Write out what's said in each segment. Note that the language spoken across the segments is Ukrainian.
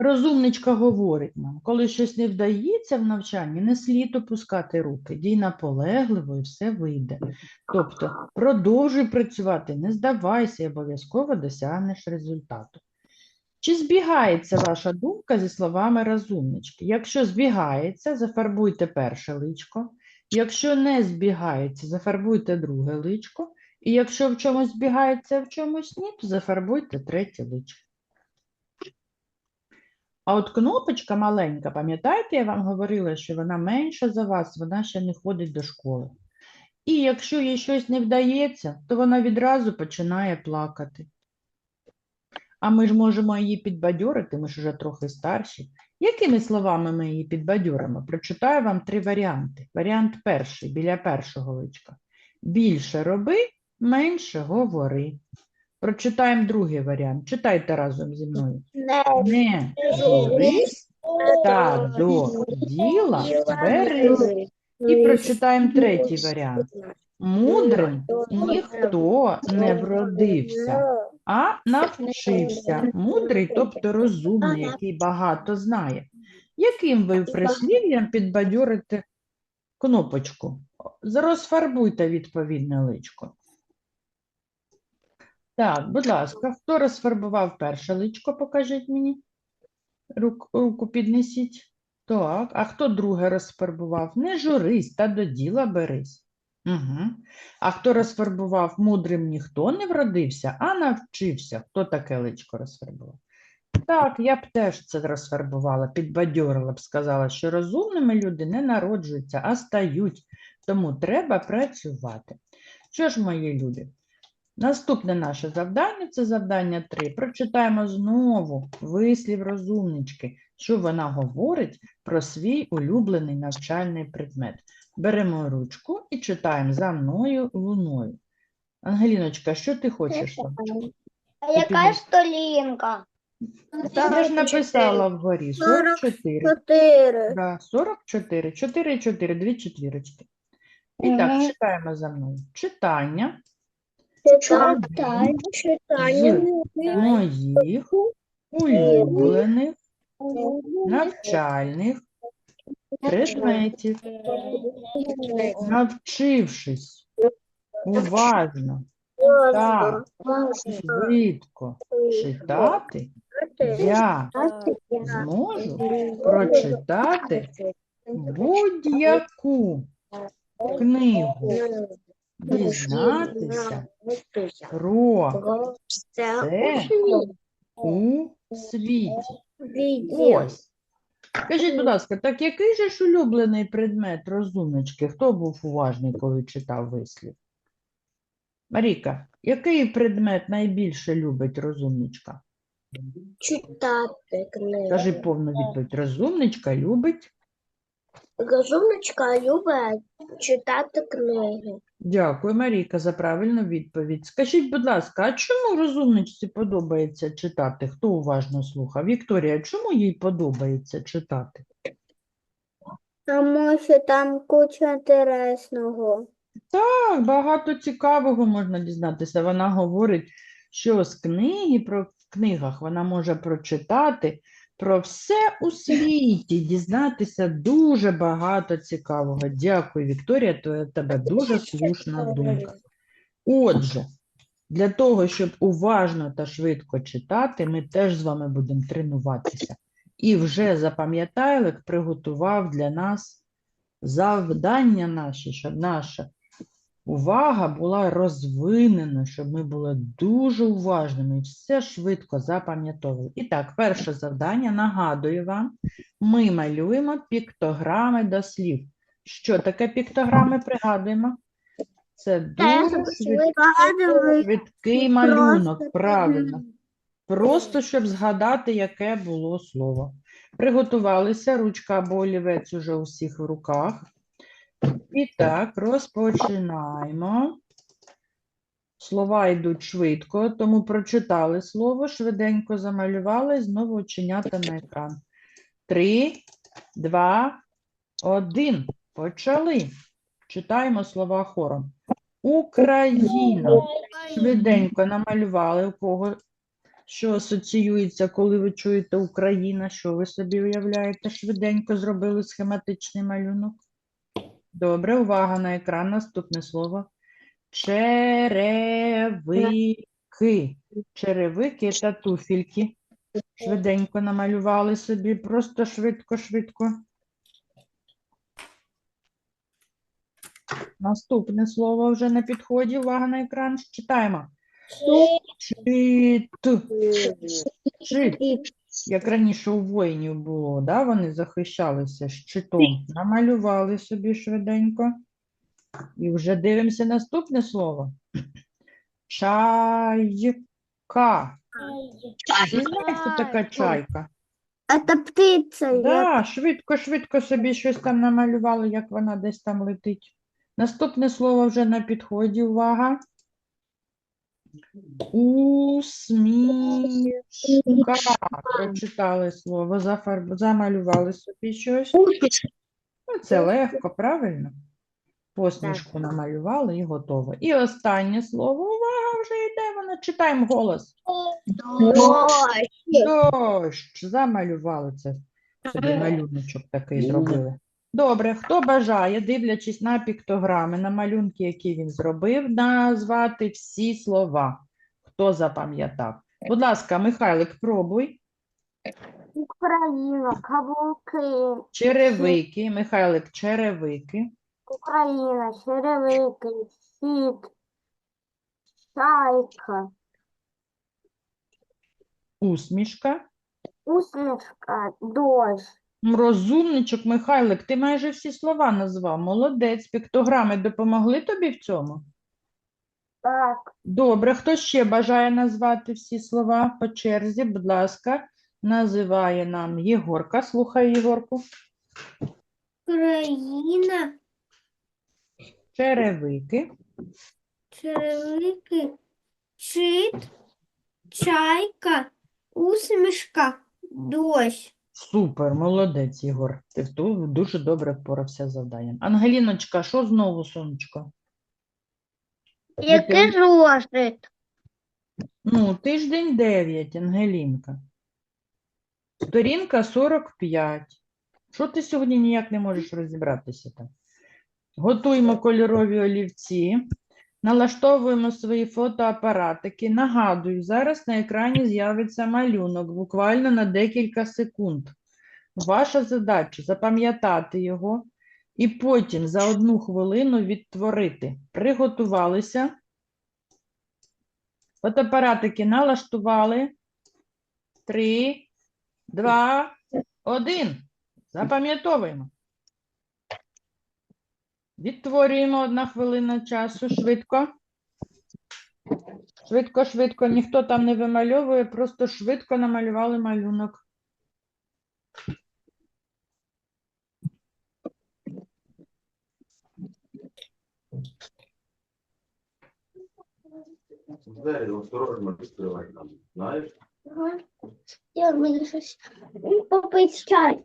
Розумничка говорить нам, коли щось не вдається в навчанні, не слід опускати руки, дій наполегливо і все вийде. Тобто продовжуй працювати, не здавайся і обов'язково досягнеш результату. Чи збігається ваша думка зі словами розумнички? Якщо збігається, зафарбуйте перше личко. Якщо не збігається, зафарбуйте друге личко. І якщо в чомусь збігається, а в чомусь ні, то зафарбуйте третє личко. А от кнопочка маленька, пам'ятаєте, я вам говорила, що вона менша за вас, вона ще не ходить до школи. І якщо їй щось не вдається, то вона відразу починає плакати. А ми ж можемо її підбадьорити, ми ж уже трохи старші. Якими словами ми її підбадьоримо? Прочитаю вам три варіанти. Варіант перший, біля першого личка. Більше роби, менше говори. Прочитаємо другий варіант. Читайте разом зі мною. Не журись та до діла берись. І прочитаємо третій варіант. Мудрим ніхто не вродився, а навчився. Мудрий, тобто розумний, який багато знає. Яким ви прислів'ям підбадьорите кнопочку? Розфарбуйте відповідне личко. Так, будь ласка, хто розфарбував перше личко, покажіть мені. Рук, руку піднесіть. Так, а хто друге розфарбував? Не журись, та до діла берись. Угу. А хто розфарбував мудрим ніхто не вродився, а навчився. Хто таке личко розфарбував? Так, я б теж це розфарбувала, підбадьорила б, сказала, що розумними люди не народжуються, а стають. Тому треба працювати. Що ж, мої любі? Наступне наше завдання це завдання 3. Прочитаємо знову вислів розумнички, що вона говорить про свій улюблений навчальний предмет. Беремо ручку і читаємо за мною луною. Ангеліночка, що ти хочеш? А яка сторінка? Я ж написала вгорі 44. Чотири. Да, 44. 4, 4, дві четвірочки. І так, читаємо за мною. Читання Читання, моїх улюблених навчальних предметів. Навчившись уважно та швидко читати, я зможу прочитати будь-яку книгу, дізнатися про все у світі. Ось. Скажіть, будь ласка, так який же ж улюблений предмет розумнички? Хто був уважний, коли читав вислів? Маріка, який предмет найбільше любить розумничка? Читати книги. Скажи повну відповідь. Розумничка любить. Розумничка любить читати книги. Дякую, Марійка, за правильну відповідь. Скажіть, будь ласка, а чому розумничці подобається читати? Хто уважно слухав? Вікторія, чому їй подобається читати? Тому що там куча інтересного. Так, багато цікавого можна дізнатися. Вона говорить, що з книги про в книгах вона може прочитати про все у світі, дізнатися дуже багато цікавого. Дякую, Вікторія, то тебе дуже слушна думка. Отже, для того, щоб уважно та швидко читати, ми теж з вами будемо тренуватися. І вже запам'ятайлик приготував для нас завдання наші, щоб наша увага була розвинена, щоб ми були дуже уважними і все швидко запам'ятовували. І так, перше завдання, нагадую вам, ми малюємо піктограми до слів. Що таке піктограми? Пригадуємо. Це дуже швидкий, швидкий малюнок, правильно. Просто щоб згадати, яке було слово. Приготувалися, ручка або олівець уже у всіх в руках. І так, розпочинаємо. Слова йдуть швидко, тому прочитали слово, швиденько замалювали, знову оченята на екран. Три, два, один. Почали. Читаємо слова хором. Україна. Швиденько намалювали, у кого Що асоціюється, коли ви чуєте Україна? Що ви собі уявляєте? Швиденько зробили схематичний малюнок. Добре, увага на екран. Наступне слово. Черевики. Черевики та туфельки. Швиденько намалювали собі, просто швидко, швидко. Наступне слово вже на підході. Увага на екран. Читаємо. Чит. Чит. Як раніше у воїнів було, да? Вони захищалися щитом. Намалювали собі швиденько. І вже дивимося наступне слово. Чайка. Хто така чайка? Это птица. я- Да, швидко, швидко собі щось там намалювали, як вона десь там летить. Наступне слово вже на підході. Увага. Усмішка. Прочитали слово, зафарб... замалювали собі щось. Ну, це легко, правильно? Посмішку намалювали і готово. І останнє слово. Увага, вже йде воно. Читаємо голос. Дождь. Дощ. Замалювали це. Собі малюночок такий зробили. Добре, хто бажає, дивлячись на піктограми, на малюнки, які він зробив, назвати всі слова. Хто запам'ятав? Будь ласка, Михайлик, пробуй. Украина, каблуки. Черевики. Михайлик, черевики. Украина, черевики, щит, чайка, Усмішка. усмішка, дощ. Розумничок, Михайлик, ти майже всі слова назвав. Молодець. Піктограми допомогли тобі в цьому? Так, Добре, хто ще бажає назвати всі слова по черзі? Будь ласка, називає нам Єгорка. Слухай, Єгорку. Україна, Черевики. черевики, щит, чайка, усмішка, дощ. Супер, молодець, Єгор. Ти дуже добре впорався з завданням. Ангеліночка, що знову, сонечко? Який зошит? Ну, тиждень 9, Ангелінка. Сторінка 45. Що ти сьогодні ніяк не можеш розібратися там? Готуємо кольорові олівці, налаштовуємо свої фотоапаратики. Нагадую, зараз на екрані з'явиться малюнок буквально на декілька секунд. Ваша задача запам'ятати його і потім за одну хвилину відтворити. Приготувалися. Фотоапаратики налаштували. Три, два, один. Запам'ятовуємо. Відтворюємо одна хвилина часу. Швидко. Швидко, швидко. Ніхто там не вимальовує, просто швидко намалювали малюнок. Двері осторожно відкривай там, знаєш? Я щось попити чай.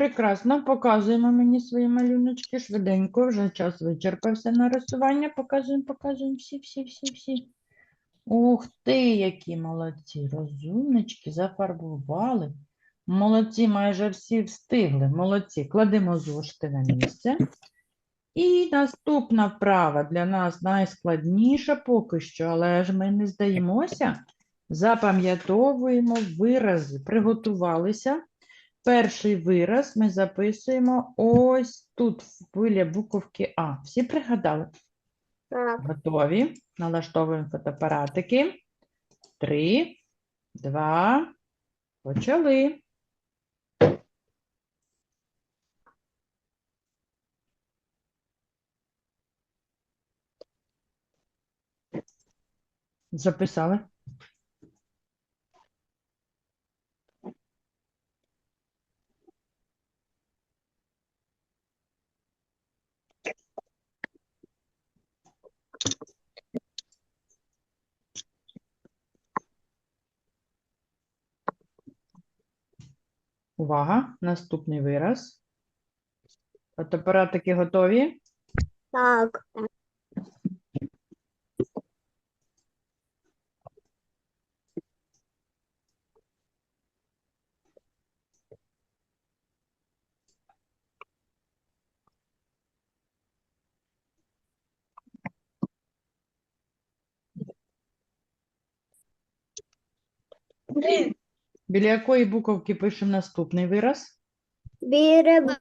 Прекрасно, показуємо мені свої малюночки швиденько, вже час вичерпався на рисування. Показуємо, показуємо всі, всі, всі, всі. Ух ти, які молодці, розумнички, зафарбували. Молодці, майже всі встигли. Молодці, кладемо зошити на місце. І наступна вправа для нас найскладніша поки що, але ж ми не здаємося. Запам'ятовуємо вирази, приготувалися. Перший вираз ми записуємо ось тут, біля буковки А. Всі пригадали? Так. Готові? Налаштовуємо фотоапаратики. Три, два, почали. Записали? Увага, наступний вираз. Фотоапаратики готові? Так. Біля якої буковки пишемо наступний вираз? Біре В,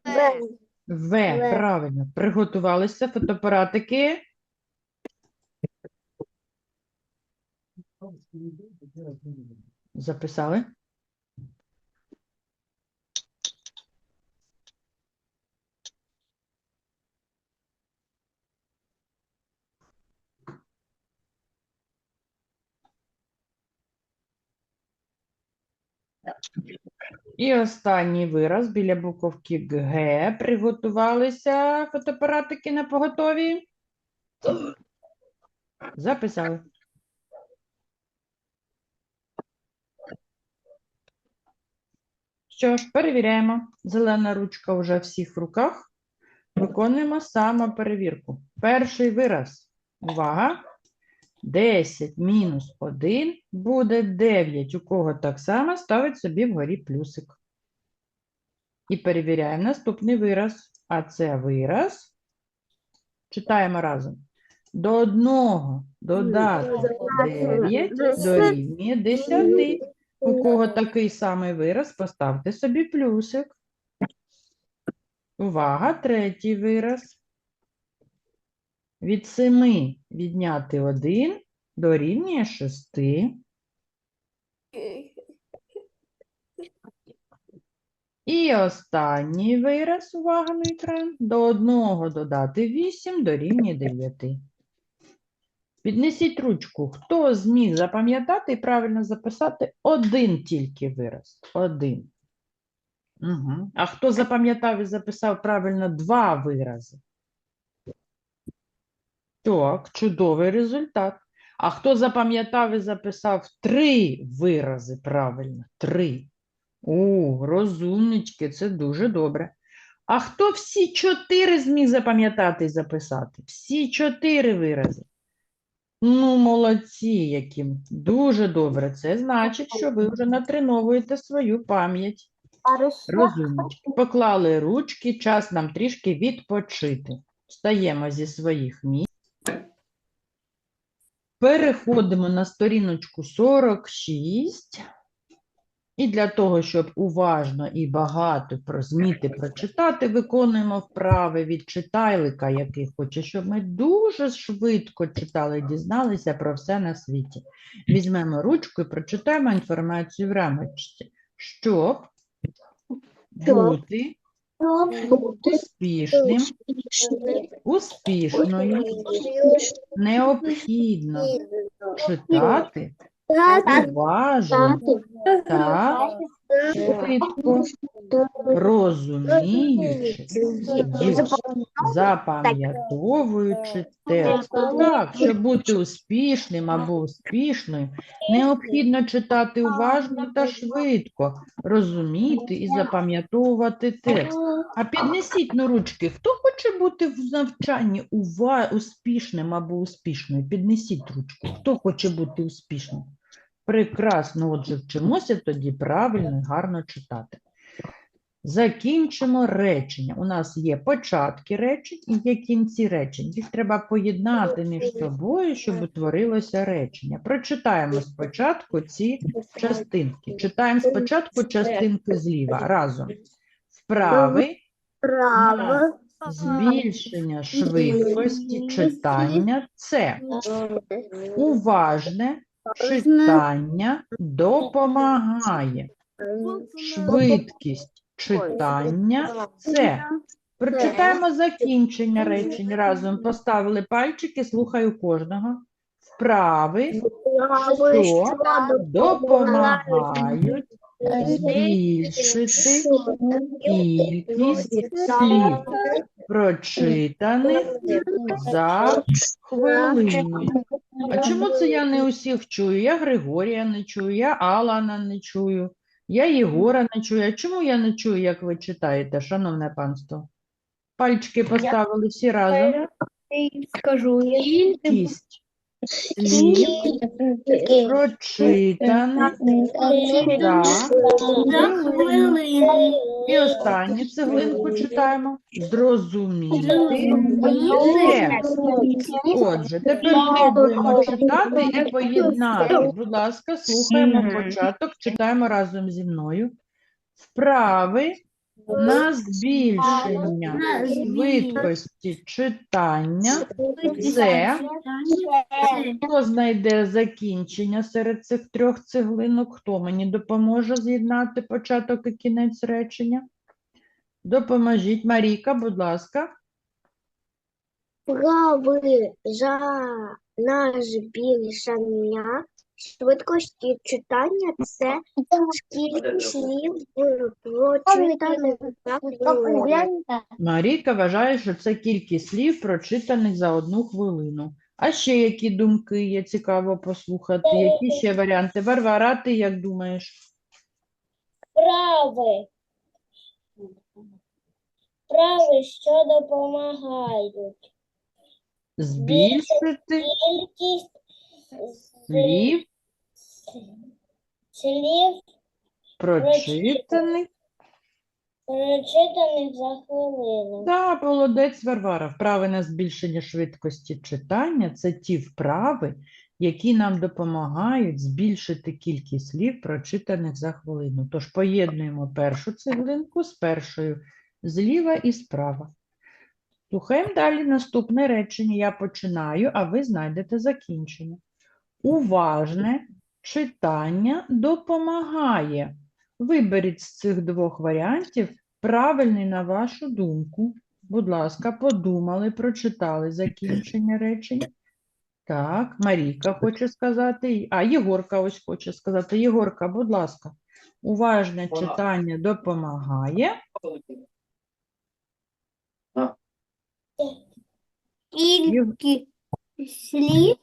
В. правильно. Приготувалися фотоапаратики. Записали? І останній вираз біля буковки Г. Приготувалися фотоапаратики на поготові. Записали. Що ж, перевіряємо. Зелена ручка вже в всіх руках. Виконуємо самоперевірку. Перший вираз. Увага. 10 мінус 1 буде 9. У кого так само ставить собі вгорі плюсик. І перевіряємо наступний вираз. А це вираз. Читаємо разом. До одного додати 9 дорівнює 10. У кого такий самий вираз, поставте собі плюсик. Увага, третій вираз. Від 7 відняти 1 дорівнює 6. І останній вираз, увага на екран. До 1 додати 8 дорівнює 9. Піднесіть ручку. Хто зміг запам'ятати і правильно записати один тільки вираз? Один. Угу. А хто запам'ятав і записав правильно два вирази? Так, чудовий результат. А хто запам'ятав і записав три вирази правильно? Три. О, розумнички, це дуже добре. А хто всі чотири зміг запам'ятати і записати? Всі чотири вирази. Ну, молодці, які. Дуже добре. Це значить, що ви вже натреновуєте свою пам'ять. Розумнички. Поклали ручки, час нам трішки відпочити. Встаємо зі своїх місць. Переходимо на сторіночку 46. І для того, щоб уважно і багато про зміти прочитати, виконуємо вправи від читайлика, який хоче, щоб ми дуже швидко читали і дізналися про все на світі. Візьмемо ручку і прочитаємо інформацію в рамочці, щоб бути успішним, успішною, необхідно читати уважно та швидко, розуміючи і запам'ятовуючи текст. Так, щоб бути успішним або успішною, необхідно читати уважно та швидко, розуміти і запам'ятовувати текст. А піднесіть на ручки, хто хоче бути в навчанні ува... успішним або успішною? Піднесіть ручку. Хто хоче бути успішним? Прекрасно, отже, вчимося тоді правильно і гарно читати. Закінчимо речення. У нас є початки речень і є кінці речень. Їх треба поєднати між собою, щоб утворилося речення. Прочитаємо спочатку ці частинки. Читаємо спочатку частинки зліва разом. Вправий Право. Збільшення швидкості читання це уважне читання допомагає. Швидкість читання це. Прочитаємо закінчення речень разом. Поставили пальчики, слухаю кожного. Вправи, що допомагають збільшити кількість слів, прочитаних за хвилину. А чому це я не усіх чую? Я Григорія не чую, я Алана не чую, я Єгора не чую. А чому я не чую, як ви читаєте, шановне панство? Пальчики поставили всі разом. Скажу я. Слів прочитаних за І останню цеглинку читаємо. Зрозуміти текст. Отже, тепер ми будемо читати і поєднати. Будь ласка, слухаємо початок, читаємо разом зі мною. Вправи на збільшення швидкості читання. Це хто знайде закінчення серед цих трьох цеглинок? Хто мені допоможе з'єднати початок і кінець речення? Допоможіть. Маріка, будь ласка. Вправи за на збільшення швидкості читання це скільки слів прочитаних за хвилину. Маріка вважає, що це кількість слів, прочитаних за одну хвилину. А ще які думки є цікаво послухати? Які ще варіанти? Варвара, ти як думаєш? Вправи. Вправи, що допомагають. Збільшити Кількість слів, слів, прочитаних. прочитаних за хвилину. Так, молодець Варвара. Вправи на збільшення швидкості читання це ті вправи, які нам допомагають збільшити кількість слів, прочитаних за хвилину. Тож поєднуємо першу цеглинку з першою зліва і справа. Слухаємо далі наступне речення. Я починаю, а ви знайдете закінчення. Уважне читання допомагає. Виберіть з цих двох варіантів правильний на вашу думку. Будь ласка, подумали, прочитали закінчення речень. Так, Марійка хоче сказати. А, Єгорка ось хоче сказати. Єгорка, будь ласка, уважне читання допомагає. Скільки слів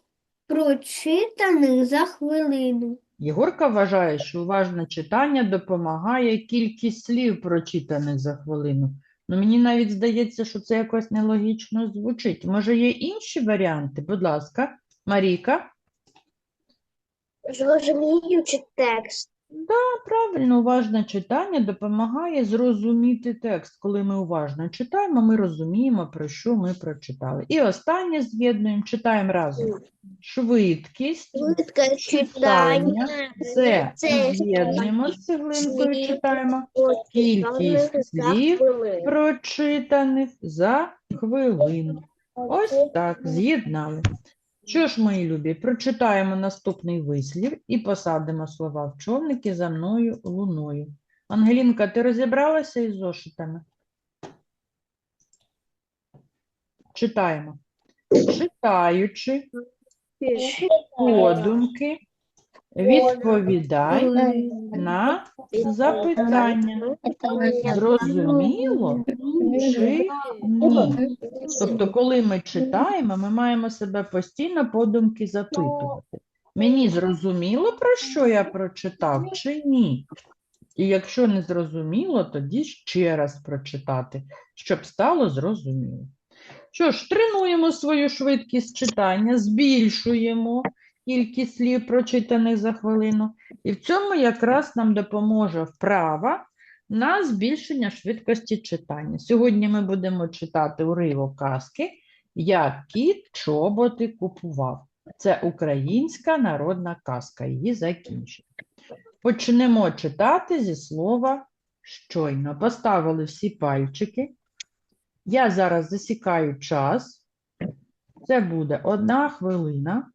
прочитаних за хвилину. Єгорка вважає, що уважне читання допомагає кількість слів, прочитаних за хвилину. Ну, мені навіть здається, що це якось нелогічно звучить. Може, є інші варіанти? Будь ласка, Марійка. Зрозуміючи текст. Правильно, уважне читання допомагає зрозуміти текст. Коли ми уважно читаємо, ми розуміємо, про що ми прочитали. І останнє з'єднуємо, читаємо разом. Швидкість Швидке читання це Це з'єднуємо з цеглинкою, читаємо. Кількість слів прочитаних за хвилину. Ось так, з'єднали. Що ж, мої любі, прочитаємо наступний вислів і посадимо слова в човники за мною луною. Ангелінка, ти розібралася із зошитами? Читаємо. Читаючи подумки, відповідай на запитання. Зрозуміло чи ні? Тобто, коли ми читаємо, ми маємо себе постійно подумки запитувати. Мені зрозуміло, про що я прочитав, чи ні? І якщо не зрозуміло, тоді ще раз прочитати, щоб стало зрозуміло. Що ж, тренуємо свою швидкість читання, збільшуємо кількість слів, прочитаних за хвилину. І в цьому якраз нам допоможе вправа на збільшення швидкості читання. Сьогодні ми будемо читати уривок казки «Як кіт чоботи купував». Це українська народна казка, її закінчення. Почнемо читати зі слова щойно. Поставили всі пальчики. Я зараз засікаю час. Це буде одна хвилина.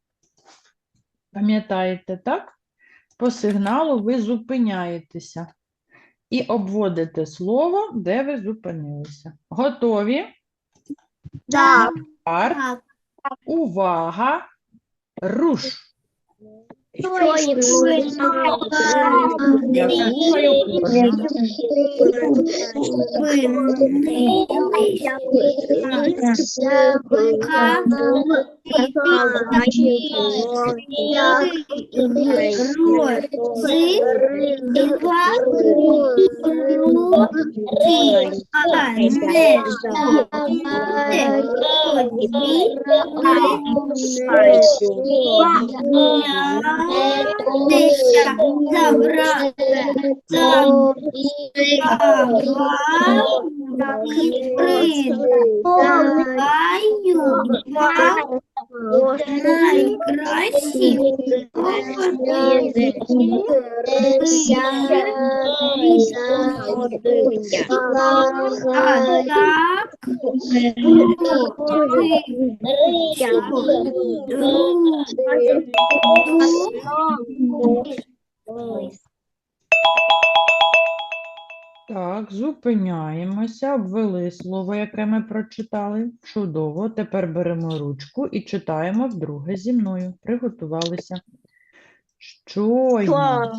Пам'ятаєте, так? По сигналу ви зупиняєтеся і обводите слово, де ви зупинилися. Готові? Так. Старт. Увага! Руш! Я слухаю Найкращі так Так, зупиняємося, обвели слово, яке ми прочитали. Чудово. Тепер беремо ручку і читаємо вдруге зі мною. Приготувалися. Щойно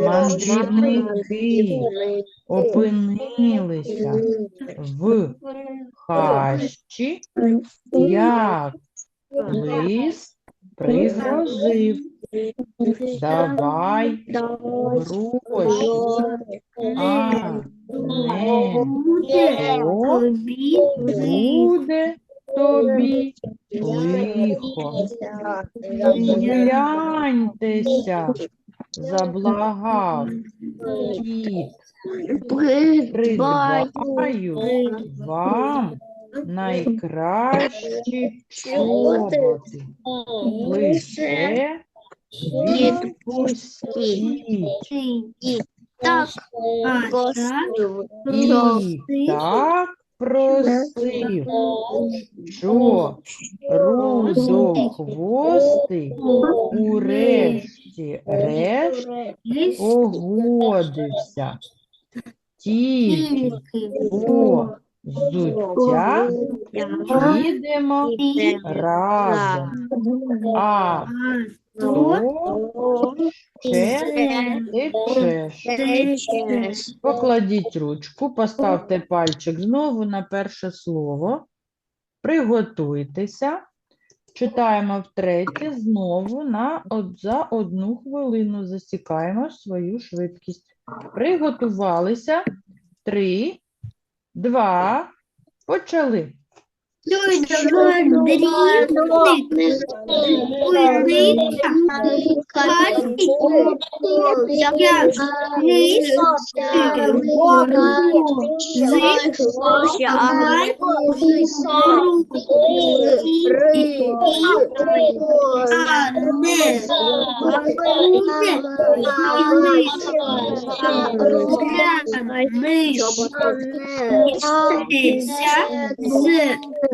мандрівники опинилися в хащі, як лис пригрозив. Давай гроші, а не буде тобі лихо. Гляньтеся, заблагав кіт, придбаю вам найкращі чоботи. Лише відпустіть. Так, а так І так просив, що? Рудохвостий урешті решт погодився. Тільки по взуття їдемо разом. А то ще течеш. Покладіть ручку, поставте пальчик знову на перше слово. Приготуйтеся. Читаємо втретє знову на од- за одну хвилину. Засікаємо свою швидкість. Приготувалися. Три, два, почали. З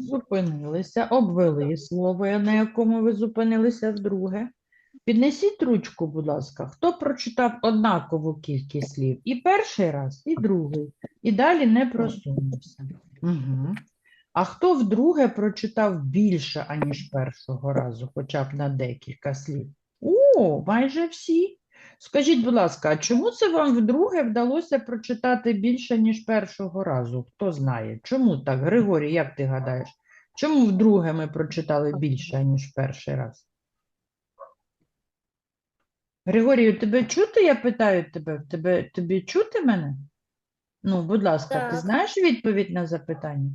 Зупинилися, обвели слово, на якому ви зупинилися вдруге. Піднесіть ручку, будь ласка, хто прочитав однакову кількість слів і перший раз, і другий, і далі не просунувся. Угу. А хто вдруге прочитав більше, аніж першого разу, хоча б на декілька слів? О, майже всі. Скажіть, будь ласка, а чому це вам вдруге вдалося прочитати більше, ніж першого разу? Хто знає? Чому так? Григорій, як ти гадаєш? Чому вдруге ми прочитали більше, ніж перший раз? Григорію, тебе чути, я питаю тебе, тебе тобі чути мене? Ну, будь ласка, ти знаєш відповідь на запитання?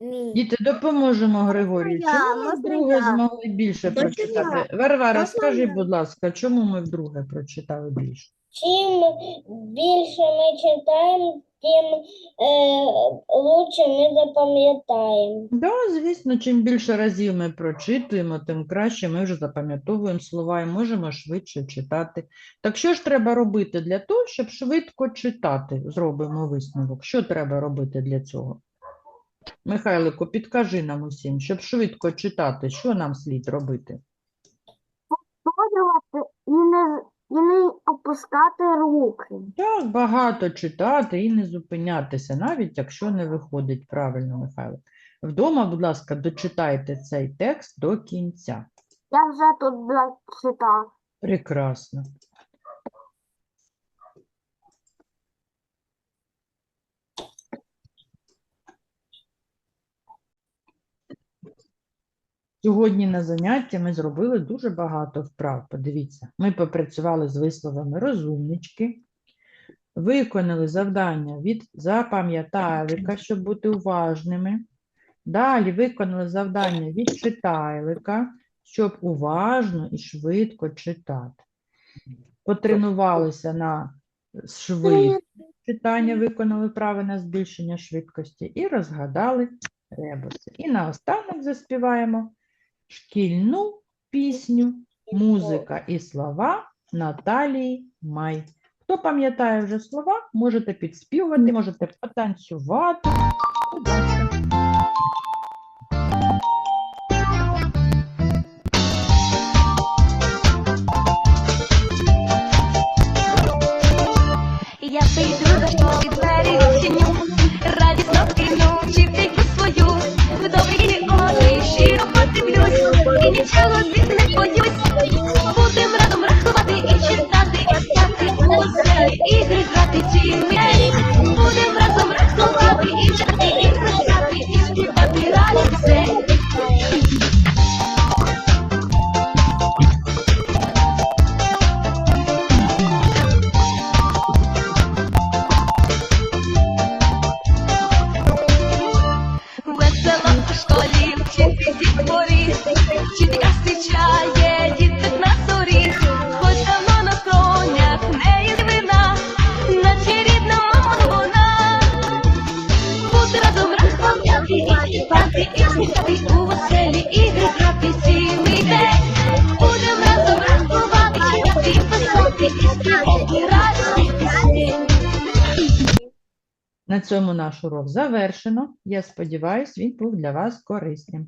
Ні. Діти, допоможемо Григорію. я, Чому ми можна вдруге я? змогли більше Можна прочитати? Варвара, Можна скажи, я? будь ласка, чому ми вдруге прочитали більше? Чим більше ми читаємо, тим е, лучше ми запам'ятаємо. Да, звісно, чим більше разів ми прочитуємо, тим краще ми вже запам'ятовуємо слова і можемо швидше читати. Так що ж треба робити для того, щоб швидко читати? Зробимо висновок. Що треба робити для цього? Михайлику, підкажи нам усім, щоб швидко читати, що нам слід робити? Повторювати і не, і не опускати руки. Так, багато читати і не зупинятися, навіть якщо не виходить правильно, Михайло. Вдома, будь ласка, дочитайте цей текст до кінця. Я вже тут дочитав. Прекрасно. Сьогодні на занятті ми зробили дуже багато вправ. Подивіться, ми попрацювали з висловами розумнички, виконали завдання від запам'ятайлика, щоб бути уважними. Далі виконали завдання від читайлика, щоб уважно і швидко читати. Потренувалися на швидкість читання, виконали вправи на збільшення швидкості і розгадали ребуси. І наостанок заспіваємо шкільну пісню «Музика і слова» Наталії Май. Хто пам'ятає вже слова, можете підспівувати, можете потанцювати. Будь ласка. Я прийду до школи, двері відчиню, радісно вкину вчительку і звідси не боюсь. Будем разом рахувати і читати, і ігри грати цілий день. Цьому наш урок завершено. Я сподіваюся, він був для вас корисним.